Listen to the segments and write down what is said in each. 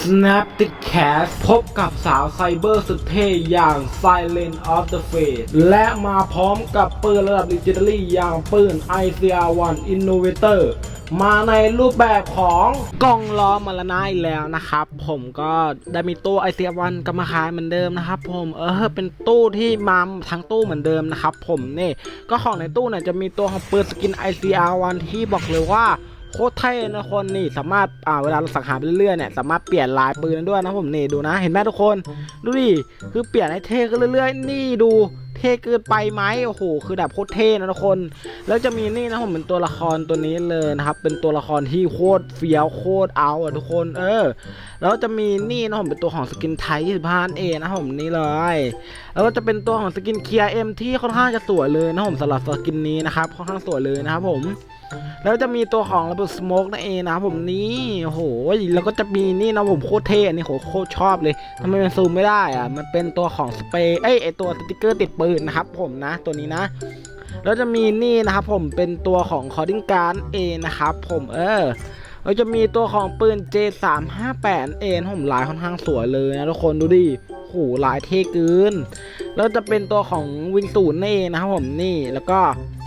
Snapthecast พบกับสาวไซเบอร์สุดเท่อย่าง Silent of the Fate และมาพร้อมกับปืนระดับ Legendary อย่างปืน ICR-1 Innovator มาในรูปแบบของกล่องล้อมาละนายแล้วนะครับ ผมก็ได้มีตู้ ICR-1 กลับมาขายเหมือนเดิมนะครับ ผมเออเป็นตู้ที่มาทั้งตู้เหมือนเดิมนะครับ ผมนี่ก็ของในตู้เนี่ยจะมีตัวของปืนสกิน ICR-1 ที่บอกเลยว่า โคตรเท่นะคนนี่สามารถอ่าเวลาเราสังหารไปเรื่อยๆเนี่ยสามารถเปลี่ยนลายปืนได้ด้วยนะผมนี่ดูนะ เห็นไหมทุกคน ดูดิคือเปลี่ยนให้เท่ขึ้นเรื่อยๆ นี่ดูเท่เกินไปไหมโอ้โหคือแบบโคตรเท่นะทุกคน แล้วจะมีนี่นะผมเป็นตัวละครตัวนี้เลยนะครับ เป็นตัวละครที่โคตรเฟี้ยวโคตรเอาอะทุกคน เออ แล้วจะมีนี่นะผมเป็นตัวของสกินไทย25เอนะผมนี่เลย แล้วก็จะเป็นตัวของสกินเคียร์เอ็มที่ค่อนข้างจะสวยเลยนะผมสำหรับสกินนี้นะครับค่อนข้างสวยเลยนะครับผม แล้วจะมีตัวของระเบิดสโมกนั่นเองนะครับผมนี่โอ้โหแล้วก็จะมีนี่นะผมโคตรเท่นนี้โหโคตรชอบเลยทำไมมันซูมไม่ได้อะมันเป็นตัวของสเปรย์เอ้ยไอตัวสติกเกอร์ติดปืนนะครับผมนะตัวนี้นะแล้วจะมีนี่นะครับผมเป็นตัวของคอร์ดิ้งการเองนะครับผมเออแล้วจะมีตัวของปืน J358 เองผมลายค่อนข้างสวยเลยนะทุกคนดูดิ โหลายเท่เกิน แล้วจะเป็นตัวของวิงสูตรนี่นะครับผมนี่แล้วก็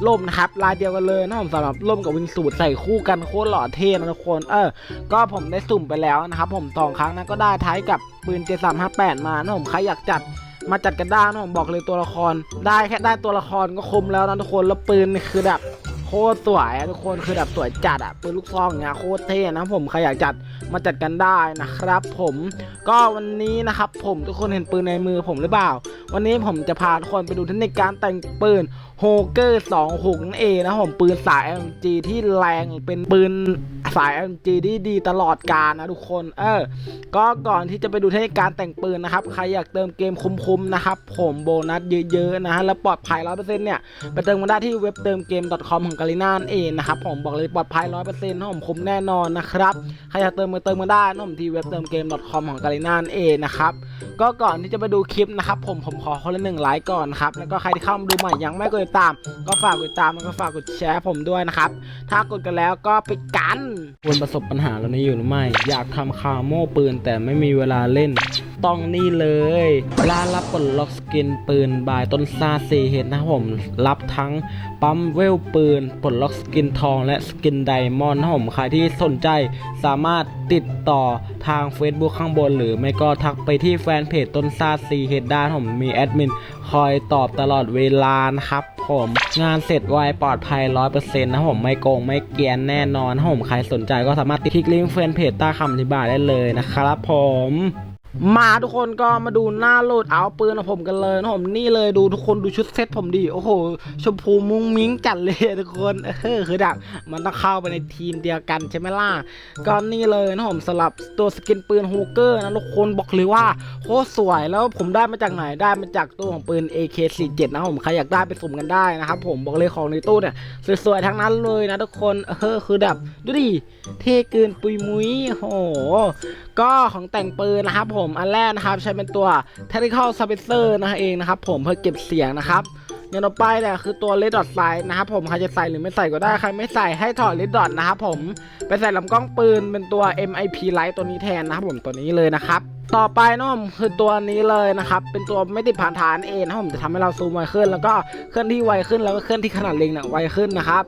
ล่มนะครับลายเดียวกันเลยนะผมสำหรับล่มกับวิงสูตรใส่คู่กันโคตรหล่อเท่นะทุกคนเออก็ผมได้สุ่มไปแล้วนะครับผมสองครั้งนะก็ได้ท้ายกับปืน J358 มห้าแปดมานะผมใครอยากจัดมาจัดกันได้นะผมบอกเลยตัวละคร ได้แค่ได้ตัวละครก็คมแล้วนะทุกคนแล้วปืนคือแบบ คตรสวยทุกคนคือแบบสวยจัดอะปืนลูกซองเงี้ยโคตรเท่นะผมใครอยากจัดมาจัดกันได้นะครับ ผมก็วันนี้นะครับ ผมทุกคนเห็นปืนในมือผมหรือเปล่า วันนี้ผมจะพาทุกคนไปดูเทคนิคการแต่งปืนโฮเกอร์26นั่นเองนะผมปืนสาย MG ที่แรงเป็นปืนสาย MG ที่ดีตลอดกาลนะทุกคนเออก็ก่อนที่จะไปดูเทคนิคการแต่งปืนนะครับใครอยากเติมเกมคุ้มๆนะครับผมโบนัสเยอะๆนะฮะแล้วปลอดภัย100%เนี่ยไปเติมกันได้ที่เว็บเติมเกม .com ของกาลิน่านเองนะครับผมบอกเลยปลอดภัย100%นะผมคุ้มแน่นอนนะครับใครอยากเติมมาเติมมาได้นมที่เว็บเติมเกม .com ของกาลิน่านเองนะครับก็ก่อนที่จะไปดูคลิปนะครับผมผมขอคนละหนึ่งไลค์ก่อนนะครับแล้วก็ใครที่เข้ามาดูใหม่ยังไม่กดติดตาม ก็ฝากกดติดตามแล้วก็ฝากกดแชร์ผมด้วยนะครับถ้ากดกันแล้วก็ไปกันควรประสบปัญหาแล้วนี้อยู่หรือไม่อยากทำคาโม่ปืนแต่ไม่มีเวลาเล่น ต้องนี่เลยร้านรับปลดล็อกสกินปืนบายต้นซาซีเฮดนะครับผมรับทั้งปั๊มเวลปืนปลดล็อกสกินทองและสกินไดมอนด์นะครับผมใครที่สนใจสามารถติดต่อทาง Facebook ข้างบน หรือไม่ก็ทักไปที่แฟนเพจต้นซาซีเฮดได้นผมมีแอดมินคอยตอบตลอดเวลานะครับผมงานเสร็จไวปลอดภัย 100%นะครับผมไม่โกงไม่เกียนแน่นอนนะผมใครสนใจก็สามารถติดคลิกลิงก์แฟนเพจใต้คำอธิบายได้เลยนะครับผม มาทุกคนก็มาดูหน้าโหลดเอาปืนของผมกันเลยนะผมนี่เลยดูทุกคนดูชุดเซ็ตผมดิโอ้โห ชมพูมุ้งมิ้งจัดเลยทุกคนเออคือดักมันต้องเข้าไปในทีมเดียวกันใช่ไหมล่ะก็นี่เลยนะผมสลับตัวสกินปืนฮูเกอร์นะทุกคนบอกเลยว่าโคตรสวยแล้วผมได้มาจากไหนได้มาจากตัวของปืน AK47 นะผมใครอยากได้ไปสุ่มกันได้นะครับผมบอกเลยของในตู้เนี่ยสวยๆทั้งนั้นเลยนะทุกคนเออคือแบบดูดิเท่เกินปุยมุ้ยโอ้โหก็ของแต่งปืนนะครับผมมอันแรกนะครับใช้เป็นตัว Tactical Suppressor นะเองนะครับผมเพื่อเก็บเสียงนะครับอย่างต่อไปเนี่ยคือตัว Red Dot Sight นะครับผมใครจะใส่หรือไม่ใส่ก็ได้ใครไม่ใส่ให้ถอด Red Dot นะครับผมไปใส่ลำกล้องปืนเป็นตัว MIP Light ตัวนี้แทนนะครับผมตัวนี้เลยนะครับต่อไปนะผมคือตัวนี้เลยนะครับเป็นตัวไม่ติดผ่านฐานเองนะผมจะทำให้เราซูมไวขึ้น แล้วก็เคลื่อนที่ไวขึ้นแล้วก็เคลื่อนที่ขนาดเล็งเนี่ยไวขึ้นนะครับ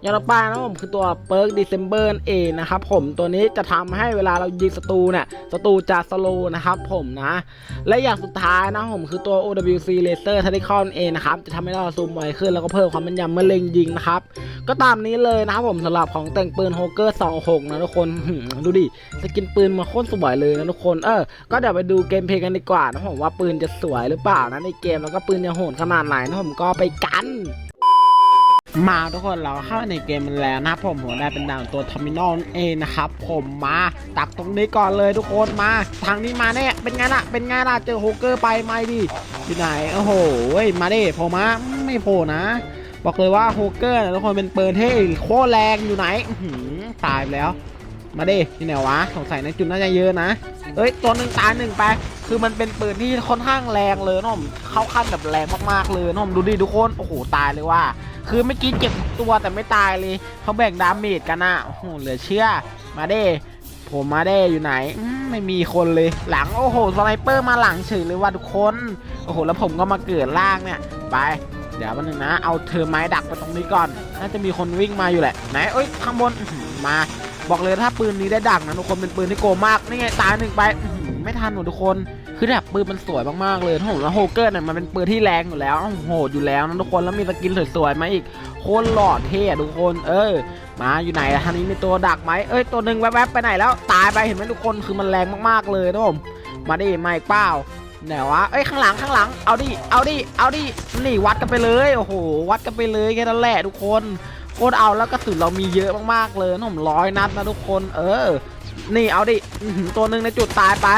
อย่างต่อไปนะผมคือตัวเปิร์ก December เองนะครับผมตัวนี้จะทำให้เวลาเรายิงศัตรูเนี่ยศัตรูจะสโลนะครับผมนะ และอย่างสุดท้ายนะผมคือตัว OWC Laser Tactical เองนะครับจะทำให้เราซูมไวขึ้นแล้วก็เพิ่มความแม่นยำเมื่อเล็งยิงนะครับก็ตามนี้เลยนะครับผมสำหรับของแต่งปืนโฮเกอร์26นะทุกคนดูดิสกินปืนมาโคตรสวยเลยนะทุกคนเออก็เดี๋ยวไปดูเกมเพลย์กันดีกว่านะผมว่าปืนจะสวยหรือเปล่านะในเกมแล้วก็ปืนจะโหดขนาดไหนนะผมก็ไปกัน มาทุกคนเราเข้าในเกมมันแล้วนะผมผมได้เป็นดาวตัวทอมินอลเองนะครับ ผมมาตักตรงนี้ก่อนเลยทุกคนมา ทางนี้มาเนี่ยเป็นไงล่ะเป็นไงล่ะเจอโฮเกอร์ไปไหมดิอยู่ไหนโอ้โหมาดิโผล่มาไม่โผล่นะ บอกเลยว่าโฮเกอร์ทุกคนเป็นเปืนที่โคตรแรงอยู่ไหนหตายไปแล้ว มาดิที่ไหนวะสงสัยในจุดน่าจะเยอะนะเอ้ยตัวหนึ่งตายหนึ่งไป คือมันเป็นปืนที่ค่อนข้างแรงเลยนะผมเข้าขั้นแบบแรงมากๆเลยนะผมดูดิทุกคนโอ้โหตายเลยว่า คือเมื่อกี้เจ็บตัวแต่ไม่ตายเลยเขาแบ่งดาเมจกันอะโอ้โหเหลือเชื่อมาเด้ผมมาได้อยู่ไหนไม่มีคนเลยหลังโอ้โหสไนเปอร์มาหลังเฉยเลยว่าทุกคนโอ้โหแล้วผมก็มาเกิดล่างเนี่ยไป เดี๋ยววันหนึ่งนะ เอาเธอไม้ดักไปตรงนี้ก่อนน่าจะมีคนวิ่งมาอยู่แหละไหนเอ้ยข้างบนมา บอกเลยถ้าปืนนี้ได้ดักนะทุกคนเป็นปืนที่โกมากนี่ไงตายหนึ่งไป ไม่ทันหมดทุกคน คือแบบปืนมันสวยมากๆเลยถ้าผมแล้วโฮเกอร์เนี่ยมันเป็นปืนที่แรงอยู่แล้วโหดอยู่แล้วนะทุกคนแล้วมีสกินสวยๆมาอีกโคตรหล่อเท่ทุกคน เออ มาอยู่ไหนอะทางนี้มีตัวดักไหมเอ้ยตัวหนึ่งแวบๆไปไหนแล้วตายไปเห็นไหมทุกคนคือมันแรงมากๆเลยนะผมมาดิมาอีกเปล่าไหนวะ เอ้ยข้างหลังข้างหลัง เอาดิ เอาดิ เอาดิ นี่วัดกันไปเลย โอ้โห วัดกันไปเลยแค่นั้นแหละทุกคน โคตรเอาแล้วกระสุนเรามีเยอะมากๆเลยนะผมร้อยนัดนะทุกคน เออ นี่เอาดิตัวหนึ่งในจุดตายไป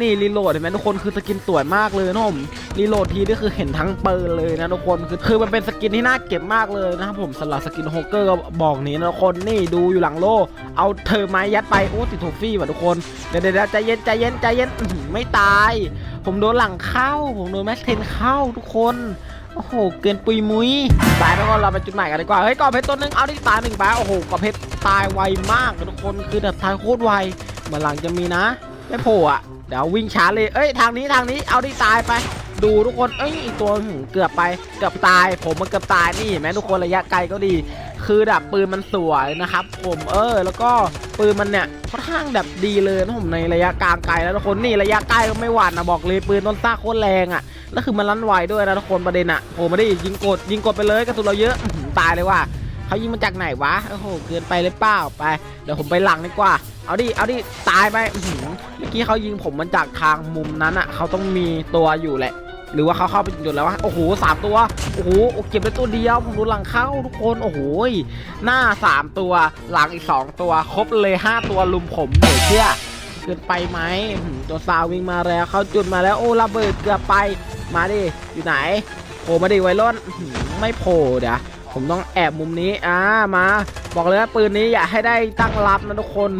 นี่รีโหลดเห็นไหมทุกคนคือสกินสวยมากเลยนะผมรีโหลดทีนี่คือเห็นทั้งปืนเลยนะทุกคนคือคือมันเป็นสกินที่น่าเก็บมากเลยนะครับผมสำหรับสกินโฮเกอร์ก็บอกนี้นะทุกคนนี่ดูอยู่หลังโลเอาเธอไม้ยัดไปโอ้ติดโทฟี่ว่ะทุกคนเดี๋ยวเดี๋ยวใจเย็นใจเย็นใจเย็นไม่ตาย ผมโดนหลังเข้า ผมโดนแม็กเทนเข้าทุกคน โอ้โห เกินปุยมุยตายแล้วก็เราไปจุดใหม่กันดีกว่า เฮ้ยกอเพชรตัวหนึง เอาดิตายหนึ่งไปโอ้โหกอเพชรตายไวมากทุกคน คือแบบตายโคตรไวเหมือนหลังจะมีนะ ไม่โผล่อะเดี๋ยววิ่งช้าเลย เอ้ย ทางนี้ทางนี้ เอาที่ตายไป ดูทุกคน เอ้ย อีกตัวเกือบไป เกือบตาย ผมมันเกือบตาย นี่แม้ทุกคนระยะไกลก็ดี คือแบบปืนมันสวยนะครับ ผมเออ แล้วก็ปืนมันเนี่ยค่อนข้างแบบดีเลยนะผมในระยะกลางไกลแล้วทุกคนนี่ระยะใกล้ก็ไม่หวั่นนะบอกเลยปืนต้นซ่าโคตรแรงอะ่ะแล้วคือมันลั่นไวด้วยนะทุกคนประเด็นอะ่ะโผล่มาดิยิงกดยิงกดไปเลยกระสุนเราเยอะตายเลยว่ะเขายิงมาจากไหนวะโอ้โหเกินไปเลยเปล่าไปเดี๋ยวผมไปหลังดีกว่า เอาดิเอาดิตายไปเมื่อกี้เขายิงผมมันจากทางมุมนั้นอะเขาต้องมีตัวอยู่แหละ หรือว่าเขาเข้าไปจุดแล้ววะโอ้โหสามตัวโอ้โหเก็บได้ตัวเดียวผมดูหลังเข้าทุกคนโอ้โหหน้าสามตัวหลังอีกสองตัวครบเลยห้าตัวลุมผมเหนื่อยเชื่อเกินไปไหมตัวซาววิ่งมาแล้วเขาจุดมาแล้วโอ้ระเบิดเกือบไปมาดิอยู่ไหนโผล่มาดิไวรุ่นอื้อหือไม่โผล่เดี๋ยวผมต้องแอบมุมนี้อ่ามา บอกเลยว่าปืนนี้อย่าให้ได้ตั้งรับนะทุกคน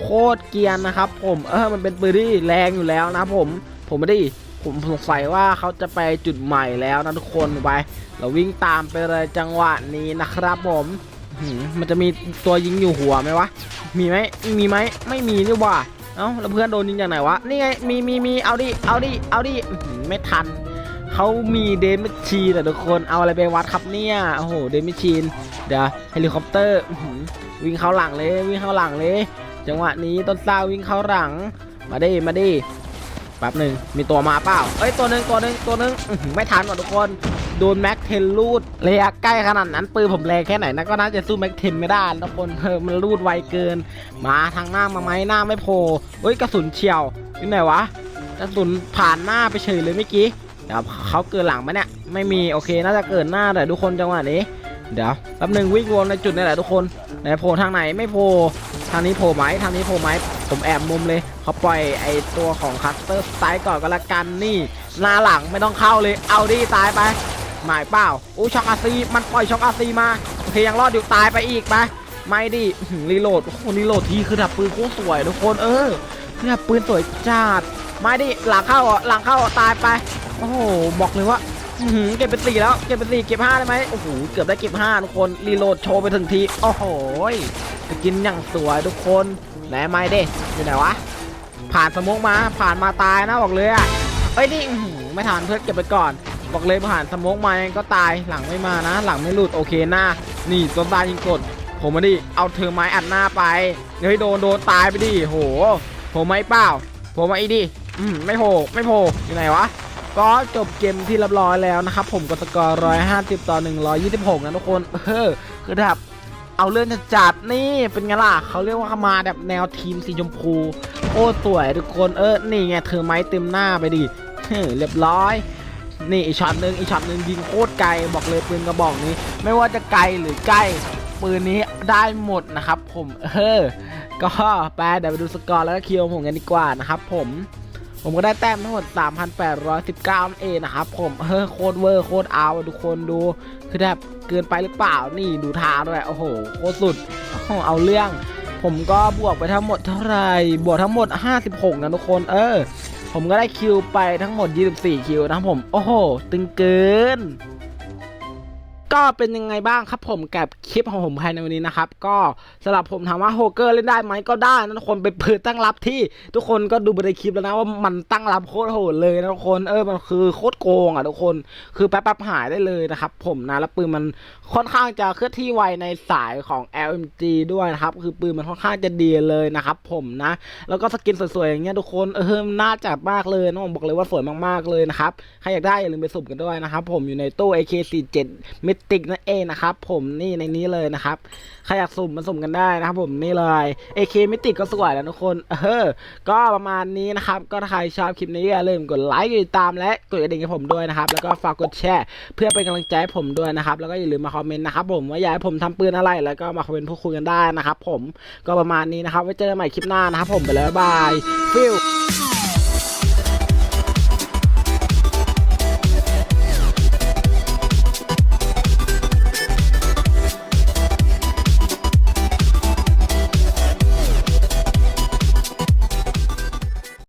โคตรเกียนนะครับ ผมเออมันเป็นปืนที่แรงอยู่แล้วนะผมผมไม่ได้ ผมสงสัยว่าเขาจะไปจุดใหม่แล้วนะทุกคนไป เราวิ่งตามไปเลยจังหวะนี้นะครับผมมันจะมีตัวยิงอยู่หัวไหมวะ มีไหมมีไหมไม่มีนี่ว่าเอ้าแล้วเพื่อนโดนยิงจากไหนวะ นี่ไง มีมีมีเอาดิ เอาดิ เอาดิ ไม่ทัน เขามีเดมิชีแต่ทุกคน เอาอะไรไปวัดครับเนี่ย โอ้โห เดมิชีน เดี๋ยวเฮลิคอปเตอร์ วิ่งเข้าหลังเลย วิ่งเข้าหลังเลย จังหวะนี้ต้นซาวิ่งเข้าหลัง มาดิ มาดิ แป๊บหนึ่งมีตัวมาเปล่าเอ้ยตัวหนึ่งตัวหนึ่งตัวหนึ่งไม่ทันว่ะทุกคนโดนแม็กเทนลูดระยะใกล้ขนาดนั้นปืนผมแรงแค่ไหนนะก็น่าจะสู้แม็กเทนไม่ได้ทุกคนเออมันลูดไวเกิน มาทางหน้ามาไหมหน้าไม่โผล่เฮ้ยกระสุนเฉียวอยู่ไหนวะกระสุนผ่านหน้าไปเฉยเลยเมื่อกี้เดี๋ยวเขาเกิดหลังไหมเนี่ยไม่มีโอเคน่าจะเกิดหน้าแต่ทุกคนจังหวะนี้เดี๋ยวแป๊บหนึ่งวิ่งวนในจุดนี่แหละทุกคนไหนโผล่ทางไหนไม่โผล่ทางนี้โผล่ไหมทางนี้โผล่ไหม ผมแอบมุมเลยเขาปล่อยไอตัวของคัสเตอร์ตล์ก่อนก็แล้วกันนี่หน้าหลังไม่ต้องเข้าเลยเอาดิตายไปหมายเปล่าอู้ช็อกอาซีมันปล่อยช็อกอาซีมาโอเคยังรอดอยู่ตายไปอีกไปไม่ดิรีโหลดโอ้โหรีโหลดทีคือดับปืนโคตรสวยทุกคนเออเนี่ยปืนสวยจัดไม่ดิหลังเข้าอะหลังเข้าอะตายไปโอ้โหบอกเลยว่าเก็บเป็นสี่แล้วเก็บเป็นสี่เก็บห้าได้ไหมโอ้โหเกือบได้เก็บห้าทุกคนรีโหลดโชว์ไปถึงทีโอ้โห จะกินอย่างสวยทุกคนไหนไม่เด้อยู่ไหนวะผ่านสโมกมาผ่านมาตายนะบอกเลยอะเอ้ยนี่ไม่ทันเพื่อนเก็บไปก่อน บอกเลยผ่านสโมกมายังก็ตายหลังไม่มานะ หลังไม่หลุดโอเคหน้า นี่ต้นตายยิงกด ผมมาดิเอาเธอไม้อัดหน้าไปเฮ้ยโดนโดนตายไปดิโหผมไม่เปล่า ผมมาอีดิอืมไม่โผล่ไม่โผล่อยู่ไหนวะก็จบเกมที่เรียบร้อยแล้วนะครับ ผมกับสกอร์150 ต่อ 126 นะทุกคน เออ คือแบบ เอาเรื่องจะจัดนี่เป็นไงล่ะเขาเรียกว่าเขามาแบบแนวทีมสีชมพูโอ้สวยทุกคนเออนี่ไงเธอไม้เต็มหน้าไปดิเรียบร้อย นี่อีช็อตหนึ่งอีช็อตหนึ่งยิงโคตรไกลบอกเลยปืนกระบอกนี้ ไม่ว่าจะไกลหรือใกล้ปืนนี้ได้หมดนะครับ ผมเออก็ไปเดี๋ยวไปดูสกอร์แล้วก็คิวผมกันดีกว่านะครับผม ผมก็ได้แต้มทั้งหมด 3,819นเองนะครับผมเฮ้อโคตรเวอร์โคตรเอาทุกคนดู คือแบบเกินไปหรือเปล่านี่ดูท่าด้วยโอ้โหโคตรสุดโอ้เอาเรื่อง ผมก็บวกไปทั้งหมดเท่าไหร่บวกทั้งหมด 56 นะทุกคน เออ ผมก็ได้คิวไปทั้งหมด 24 คิวนะครับผม โอ้โห ตึงเกิน ก็เป็นยังไงบ้างครับผมกับคลิปของผมภายในวันนี้นะครับ ก็สำหรับผมถามว่าโฮเกอร์เล่นได้ไหมก็ได้นะทุกคนไปเปิดตั้งรับที่ ทุกคนก็ดูไปในคลิปแล้วนะว่ามันตั้งรับโคตรโหดเลยนะทุกคนเออมันคือโคตรโกงอะทุกคนคือแป๊บๆหายได้เลยนะครับผมนะแล้วปืนมันค่อนข้างจะเคลื่อนที่ไวในสายของ LMG ด้วยนะครับคือปืนมันค่อนข้างจะดีเลยนะครับผมนะ แล้วก็สกินสวยๆอย่างเงี้ยทุกคนเออน่าจัดมากเลยนะผมบอกเลยว่าสวยมากๆเลยนะครับใครอยากได้อย่าลืมไปสุ่มกันด้วยนะครับผมอยู่ในตู้ AK47 Mythic นั่นเองนะครับผมนี่ในนี้เลยนะครับใครอยากสุ่มมาสุ่มกันได้นะครับผมนี่เลย AK Mythic ก็สวยแล้วทุกคนเออก็ประมาณนี้นะครับ ก็ถ้าใครชอบคลิปนี้อย่าลืมกดไลค์กดติดตามและกดกระดิ่งให้ผมด้วยนะครับ แล้วก็ฝากกดแชร์เพื่อเป็นกำลังใจให้ผมด้วยนะครับ แล้วก็อย่าลืมมาคอมเมนต์นะครับผมว่าอยากให้ผมทำปืนอะไรแล้วก็มาคอมเมนต์พูดคุยกันได้นะครับผมก็ประมาณนี้นะครับไว้เจอกันใหม่คลิปหน้านะครับผมไปแล้วบายฟิล